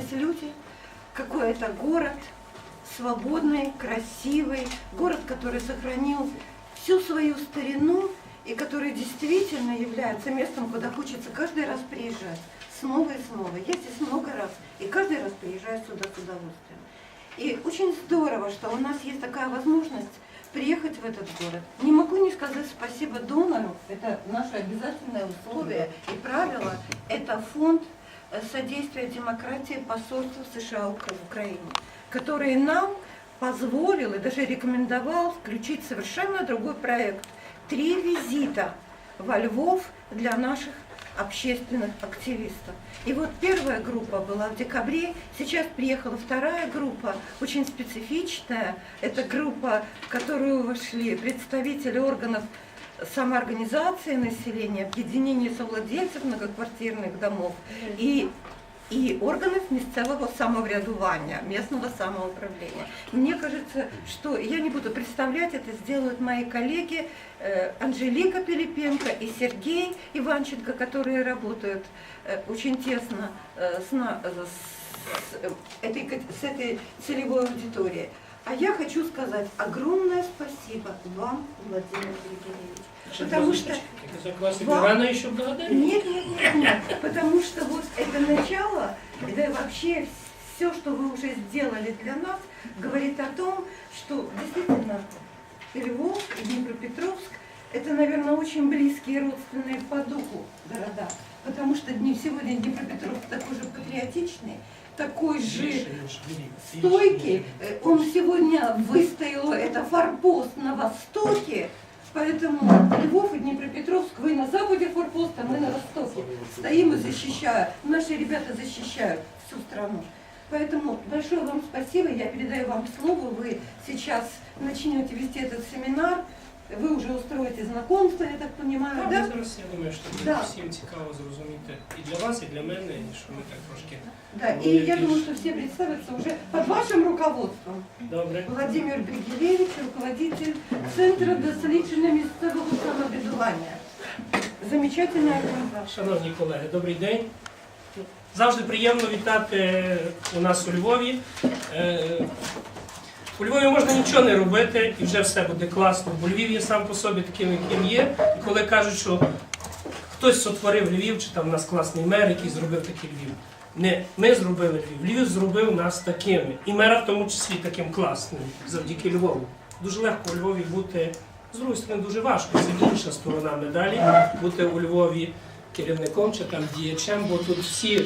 здесь люди, какой это город, свободный, красивый, город, который сохранил всю свою старину и который действительно является местом, куда хочется каждый раз приезжать, снова и снова. Я здесь много раз, и каждый раз приезжаю сюда с удовольствием. И очень здорово, что у нас есть такая возможность приехать в этот город. Не могу не сказать спасибо донору, это наше обязательное условие и правило, это фонд содействия демократии посольства США в Украине, который нам позволил и даже рекомендовал включить совершенно другой проект. Три визита во Львов для наших общественных активистов. И вот первая группа была в декабре, сейчас приехала вторая группа, очень специфичная. Это группа, в которую вошли представители органов самоорганизации населения, объединения совладельцев многоквартирных домов и і органів місцевого самоврядування, местного самоуправления. Мне кажется, что я не буду представлять, это сделают мои коллеги э, Анжелика Пилипенко и Сергей Иванченко, которые работают э, очень тесно э, с, на- с э, этой, кат- с этой целевой аудиторией. А я хочу сказать огромное спасибо вам, Владимир Григорьевич. Потому что За классик Вам- рано еще благодарить. нет, нет, нет, нет, потому что вот это начало, и вообще все, что вы уже сделали для нас, говорит о том, что действительно Львов и Днепропетровск это, наверное, очень близкие родственные по духу города, потому что дни- сегодня Днепропетровск такой же патриотичный, такой же Більше, ніж Львів. стойкий. Э, Он сегодня выстоял, это форпост на востоке, поэтому Львов и Днепропетровск, вы на западе форпоста, мы на востоке. Стоим и защищаем. Наши ребята защищают всю страну. Поэтому большое вам спасибо, я передаю вам слово, вы сейчас начнете вести этот семинар, Вы уже устроите знакомство, я так понимаю, да? зараз я думаю, що буде Да. всім цікаво зрозуміти і для вас, і для мене, і що ми так трошки. Да, и я думаю, что все представятся уже под вашим руководством. Добре. Владимир Бригелевич, руководитель Центра дослідження місцевого самоврядування. Замечательная организация. Шановні колеги, добрий день. Завжди приємно вітати у нас у Львові. Е, У Львові можна нічого не робити і вже все буде класно, бо Львів є сам по собі таким, яким є. І коли кажуть, що хтось сотворив Львів, чи там у нас класний мер, який зробив такий Львів. Не ми зробили Львів. Львів зробив нас такими. І мера в тому числі таким класним, завдяки Львову. Дуже легко у Львові бути, з другої сторони, дуже важко. Це інша сторона медалі, бути у Львові керівником чи там діячем, бо тут всі,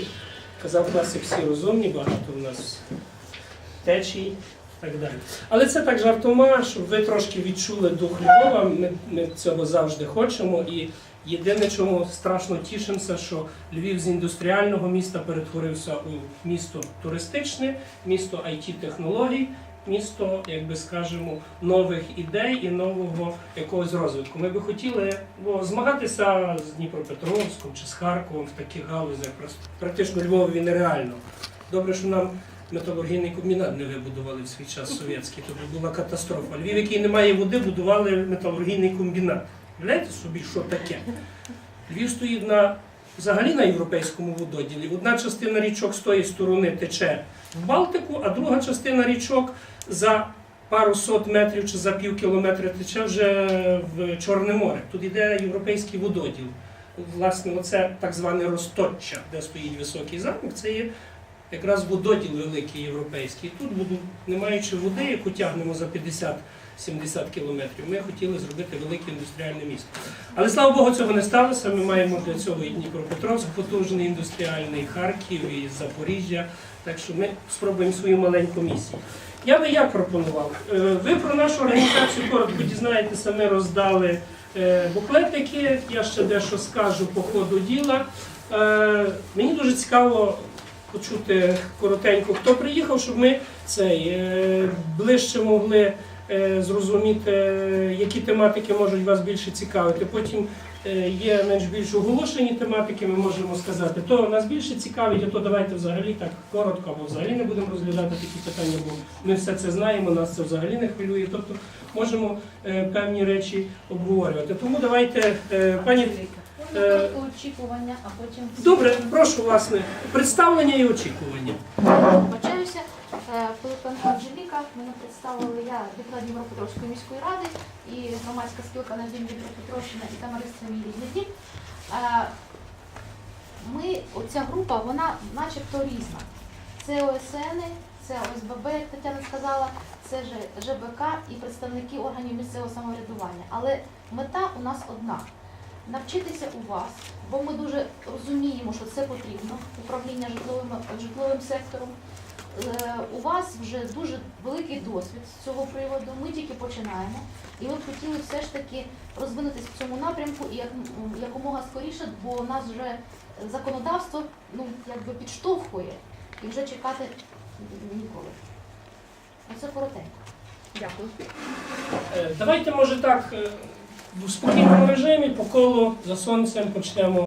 казав класик, всі розумні, багато у нас течій так далі. Але це так жартома, щоб ви трошки відчули дух Львова. Ми, ми цього завжди хочемо. І єдине, чому страшно тішимося, що Львів з індустріального міста перетворився у місто туристичне, місто it технологій місто, як би скажемо, нових ідей і нового якогось розвитку. Ми би хотіли бо змагатися з Дніпропетровськом чи з Харковом в таких галузях. Практично Львові нереально. Добре, що нам металургійний комбінат не вибудували в свій час совєтський, то була катастрофа. Львів, який не має води, будували металургійний комбінат. Уявляєте собі, що таке? Львів стоїть на взагалі на європейському вододілі. Одна частина річок з тої сторони тече в Балтику, а друга частина річок за пару сот метрів чи за пів кілометра тече вже в Чорне море. Тут йде європейський вододіл. Власне, оце так зване Росточчя, де стоїть високий замок, це є якраз вододіл великий європейський. Тут, не маючи води, яку тягнемо за 50-70 кілометрів, ми хотіли зробити велике індустріальне місто. Але слава Богу, цього не сталося. Ми маємо для цього і Дніпропетровськ, потужний індустріальний, Харків, і Запоріжжя. Так що ми спробуємо свою маленьку місію. Я би як пропонував? Е, Ви про нашу організацію коротко дізнаєтеся, ми роздали е, буклетики, я ще дещо скажу по ходу діла. Е, Мені дуже цікаво почути коротенько, хто приїхав, щоб ми цей, е, ближче могли е, зрозуміти, які тематики можуть вас більше цікавити. Потім е, є менш більш оголошені тематики, ми можемо сказати, то нас більше цікавить, а то давайте взагалі так коротко, або взагалі не будемо розглядати такі питання, бо ми все це знаємо, нас це взагалі не хвилює. Тобто можемо певні речі обговорювати. Тому давайте, пані Спочатку очікування, а потім Добре, прошу власне представлення і очікування. Почаюся. Е, Пилипенко Анжеліка, мене представили я депутат Дніпропетровської міської ради і громадська спілка на Дім Дніпропетровщина і Тамариста рідний. Е, Ми, оця група, вона начебто різна. Це ОСН, це ОСББ, як Тетяна сказала, це ЖБК і представники органів місцевого самоврядування. Але мета у нас одна навчитися у вас, бо ми дуже розуміємо, що це потрібно, управління житловим, житловим сектором. Е, У вас вже дуже великий досвід з цього приводу. Ми тільки починаємо, і ми б хотіли все ж таки розвинутися в цьому напрямку і як, якомога скоріше, бо у нас вже законодавство ну якби підштовхує і вже чекати ніколи. Оце коротенько. Дякую. Е, Давайте, може так, е, в спокійному режимі по колу за сонцем почнемо.